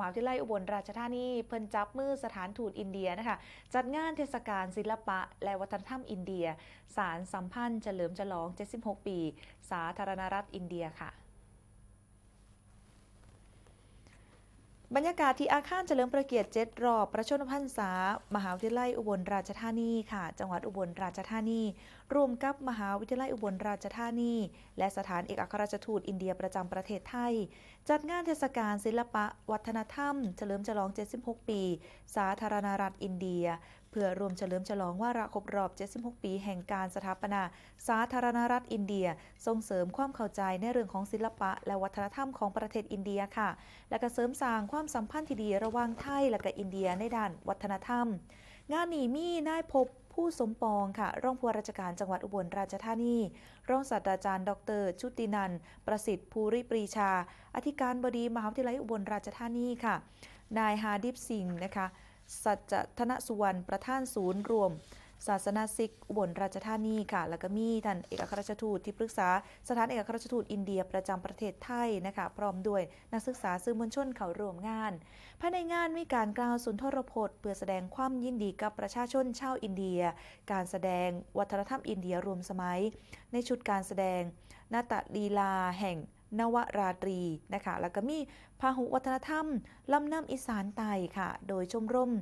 มหาวิทยาลัยอุบลราชธานีเพิ่นจับมือสถานทูตอินเดียนะคะจัดงานเทศกาลศิลปะ และวัฒนธรรมอินเดีย สารสัมพันธ์เฉลิมฉลอง 76 ปี สาธารณรัฐอินเดียค่ะ บรรยากาศที่อาคารเฉลิมพระเกียรติเจ็ดรอบประชนมพรรษามหาวิทยาลัยอุบลราชธานีค่ะ จังหวัดอุบลราชธานีร่วมกับมหาวิทยาลัยอุบลราชธานี และสถานเอกอัครราชทูตอินเดียประจำประเทศไทย จัดงานเทศกาลศิลปะ วัฒนธรรม เฉลิมฉลอง 76 ปี สาธารณรัฐอินเดียเพื่อรวมเฉลิมฉลองวาระครบรอบ 76 ปีแห่งการสถาปนา สาธารณรัฐอินเดีย ส่งเสริมความเข้าใจในเรื่องของศิลปะ และวัฒนธรรมของประเทศอินเดียค่ะ และก็เสริมสร้างความสัมพันธ์ที่ดีระหว่างไทยและก็อินเดียในด้านวัฒนธรรม งานนี้มีนายพบผู้สมปองค่ะ รองผู้ว่าราชการจังหวัดอุบลราชธานี รองศาสตราจารย์ ดร ชุตินันท์ประสิทธิ์ภูริปรีชา อธิการบดีมหาวิทยาลัยอุบลราชธานีค่ะ นายฮาดิบสิงห์นะคะ สัจธนสุวรรณประธานศูนย์รวม ศาสนาซิกอุบลราชธานีค่ะ แล้วก็มีท่านเอกอัครราชทูตที่ปรึกษาสถานเอกอัครราชทูตอินเดียประจำประเทศไทยนะคะพร้อมด้วยนักศึกษาสื่อมวลชนเข้าร่วมงานภายในงานมีการกล่าวสุนทรพจน์เพื่อแสดงความยินดีกับประชาชนชาวอินเดีย การแสดงวัฒนธรรมอินเดียรวมสมัย ในชุดการแสดงนาตลีลาแห่ง นวราตรีนะคะแล้วก็มีพาหุวัฒนธรรมลำน้ำอีสานไตค่ะ โดยชมรม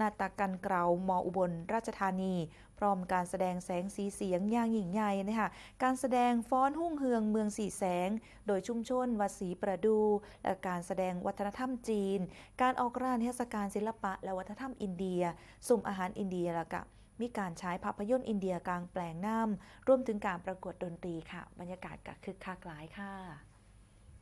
นาตากันเกรามออุบลราชธานี พร้อมการแสดงแสงสีเสียงย่างหยิ่งใหญ่นะคะการแสดงฟ้อนหุ่งเฮืองเมืองสีแสง โดยชุมชนวัดศรีประดู และการแสดงวัฒนธรรมจีน การออกร้านเทศกาลศิลปะและวัฒนธรรมอินเดียสุ่มอาหารอินเดียและก็ มีการใช้ภาพยนตร์อินเดียกลางแปลงน้ำรวมถึงการประกวดดนตรีค่ะ บรรยากาศก็คึกคักหลายค่ะ